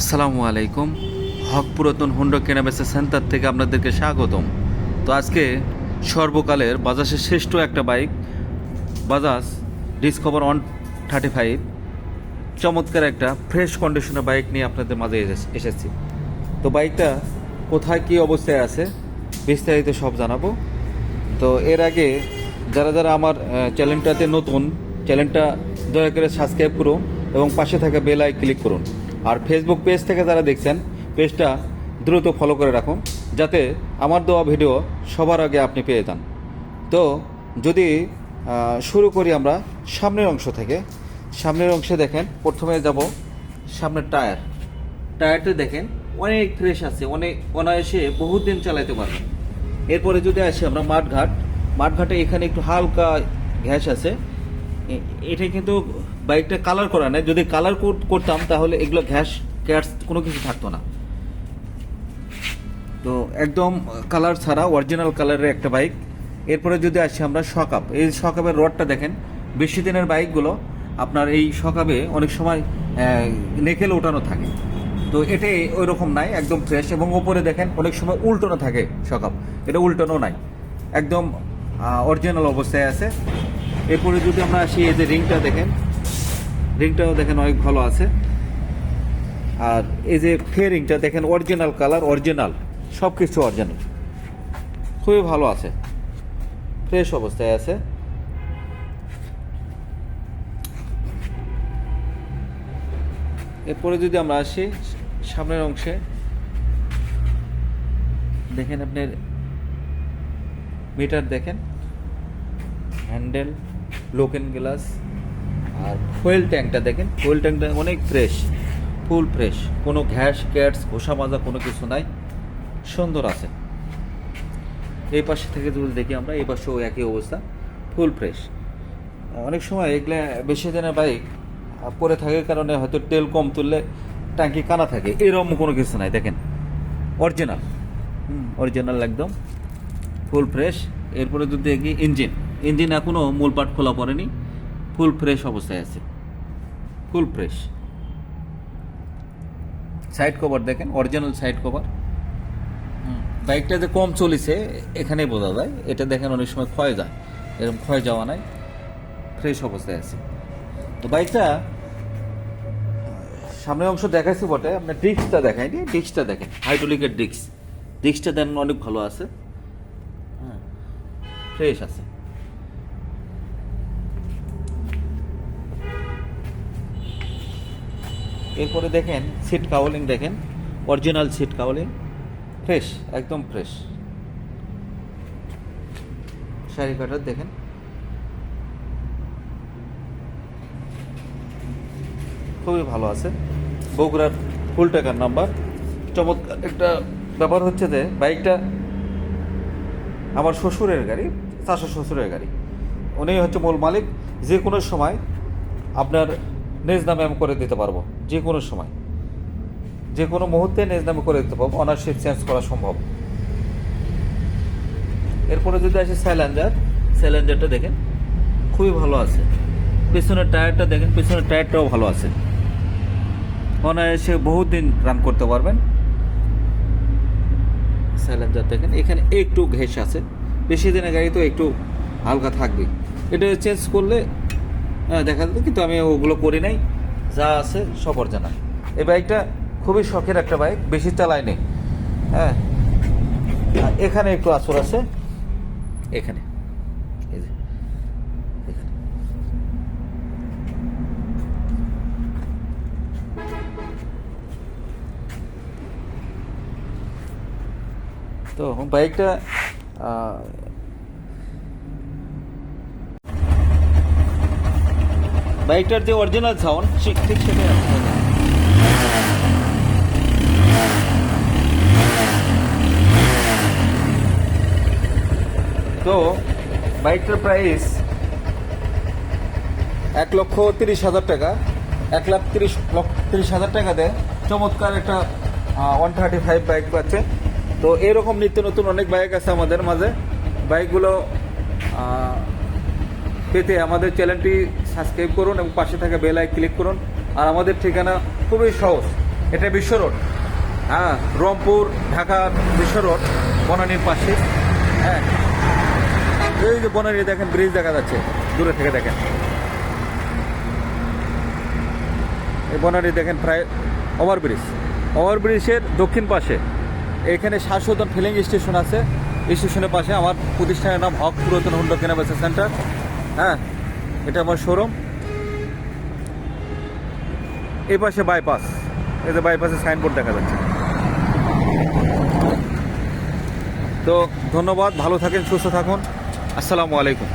আসসালামু আলাইকুম। হক পুরাতন হুন্ডা কেনাবেচা সেন্টার থেকে আপনাদেরকে স্বাগতম। তো আজকে সর্বকালের বাজাজের শ্রেষ্ঠ একটা bike, Bajaj Discover one thirty five. চমৎকার একটা ফ্রেশ কন্ডিশনের বাইক নিয়ে আপনাদের মাঝে এসে- এসেছি। তো বাইকটা কোথায়, কী অবস্থায় আছে, বিস্তারিত সব জানাব। তো এর আগে যারা যারা আমার চ্যানেলটাতে নতুন, চ্যানেলটা দয়া করে সাবস্ক্রাইব করুন এবং পাশে থাকা বেল আই ক্লিক করুন। আর ফেসবুক পেজ থেকে যারা দেখছেন পেজটা দ্রুত ফলো করে রাখুন, যাতে আমার দেওয়া ভিডিও সবার আগে আপনি পেয়ে যান। তো যদি শুরু করি আমরা সামনের অংশ থেকে। সামনের অংশে দেখেন, প্রথমে যাব সামনের টায়ার। টায়ারটা দেখেন, অনেক ফ্রেশ আছে, অনেক অনায়াসে বহুত দিন চালাতে পারবেন এরপরে যদি আসি আমরা মাঠঘাট, মাঠঘাটে এখানে একটু হালকা ঘ্যাস আছে। এটা কিন্তু বাইকটা কালার করা নেই, যদি কালার করতাম তাহলে এগুলো ঘ্যাস ক্যাটস কোনো কিছু থাকতো না। তো একদম কালার ছাড়া অরিজিনাল কালারের একটা বাইক এরপরে যদি আসি আমরা শকআপ এই শকআপের রডটা দেখেন, বেশি দিনের বাইকগুলো আপনার এই শকআপে অনেক সময় নেকেল ওঠানো থাকে। তো এটাই ওই রকম নাই, একদম ফ্রেশ এবং ওপরে দেখেন অনেক সময় উল্টানো থাকে শকআপ এটা উল্টানো নাই। একদম অরিজিনাল অবস্থায় আছে। এরপরে যদি আমরা আসি এই যে রিংটা দেখেন রিংটাও দেখেন অনেক ভালো আছে। আর এই যে ফেয়ারিংটা দেখেন অরিজিনাল কালার অরিজিনাল সব কিছু অরিজিনাল খুবই ভালো আছে। ফ্রেশ অবস্থায় আছে। এরপরে যদি আমরা আসি সামনের অংশে, দেখেন আপনার মিটার দেখেন। হ্যান্ডেল লোকেন গ্লাস আর ফুয়েল ট্যাঙ্কটা দেখেন ফুয়েল ট্যাঙ্কটা অনেক ফ্রেশ ফুল ফ্রেশ কোনো ঘ্যাস ক্যাটস ঘোষা মাজা কোনো কিছু নাই সুন্দর আছে। এই পাশে থেকে যদি দেখি আমরা এই পাশেও একই অবস্থা ফুল ফ্রেশ অনেক সময় এগুলো বেশি দিনের বাইক পরে থাকার কারণে হয়তো তেল কম তুললে ট্যাঙ্কি কানা থাকে। এরকম কোনো কিছু নাই দেখেন। অরিজিনাল অরিজিনাল একদম ফুল ফ্রেশ এরপরে যদি দেখি ইঞ্জিন ইঞ্জিন এখনও মূল পাট খোলা পড়েনি। ফুল ফ্রেশ অবস্থায় আছে। Full fresh. সাইড কভার দেখেন, অরিজিনাল সাইড কভার। বাইকটা যে কম চলেছে, এখানেই বোঝা যায়। এটা দেখেন অনেক সময় ক্ষয় যায়। এরকম ক্ষয় যাওয়া নাই। ফ্রেশ অবস্থায় আছে। তো বাইকটা, সামনের অংশ দেখাচ্ছি বটে আপনার ডিস্কটা দেখায়নি ডিস্কটা দেখেন, হাইড্রোলিকের ডিস্ক। ডিস্কটা দেন অনেক ভালো আছে। হ্যাঁ ফ্রেশ আছে। এরপরে দেখেন সিট কাউলিং দেখেন অরিজিনাল সিট কাউলিং ফ্রেশ একদম ফ্রেশ শাড়ি কাটার দেখেন। খুবই ভালো আছে। বগুড়ার ফুল টাকার নাম্বার চমৎকার একটা ব্যাপার হচ্ছে যে, বাইকটা আমার শ্বশুরের গাড়ি চাষা শ্বশুরের গাড়ি। উনি হচ্ছে মূল মালিক। যে কোনো সময় আপনার নিজ নামে আমি করে দিতে পারব, যে কোনো সময়। যে কোনো মুহূর্তে নিজ নামে করে দিতে পারব অনারশিপ চেঞ্জ করা সম্ভব। এরপরে যদি আসে স্যালেঞ্জার স্যালেঞ্জারটা দেখেন, খুবই ভালো আছে। পিছনের টায়ারটা দেখেন, পিছনের টায়ারটাও ভালো আছে। অনায়াসে বহুত দিন রান করতে পারবেন। স্যালেঞ্জার দেখেন, এখানে একটু ঘেস আছে। বেশি দিনের গাড়ি তো একটু হালকা থাকবে। এটা চেঞ্জ করলে দেখা যাবে, কিন্তু আমি ওগুলো করি নাই। যা আছে, সব জানা এই বাইকটা খুবই শখের একটা বাইক, বেশি চালায় নেই। হ্যাঁ। এখানে একটু আসর আছে। এখানে। তো বাইকটা বাইকটার যে অরিজিনাল সাউন্ড ঠিক ঠিক সেটাই আছে। তো বাইকটার প্রাইস এক লক্ষ তিরিশ হাজার টাকা, এক লাখ তিরিশ, লক্ষ তিরিশ হাজার টাকাতে চমৎকার একটা ওয়ান থার্টি ফাইভ বাইক পাচ্ছে। তো এরকম নিত্য নতুন অনেক বাইক আছে আমাদের মাঝে। বাইকগুলো পেতে আমাদের চ্যানেলটি সাবস্ক্রাইব করুন এবং পাশে থাকা বেলায় ক্লিক করুন। আর আমাদের ঠিকানা খুবই সহজ। এটা বিশ্ব রোড। হ্যাঁ রংপুর, ঢাকা, বিশ্ব রোড, বনানীর পাশে। হ্যাঁ। এই যে বনানী দেখেন ব্রিজ দেখা যাচ্ছে। দূরে থেকে দেখেন। এই বনানী দেখেন প্রায় ওভারব্রিজ ওভারব্রিজের দক্ষিণ পাশে। এখানে শাশ্বতন ফিলিং স্টেশন আছে। স্টেশনের পাশে আমার প্রতিষ্ঠানের নাম হক পুরাতন হুন্ডা কেনাবেচা সেন্টার হ্যাঁ এটা আমার শোরুম এই পাশে বাইপাস এতে বাইপাসে সাইনবোর্ড দেখা যাচ্ছে। তো ধন্যবাদ, ভালো থাকেন, সুস্থ থাকুন। আসসালামু আলাইকুম।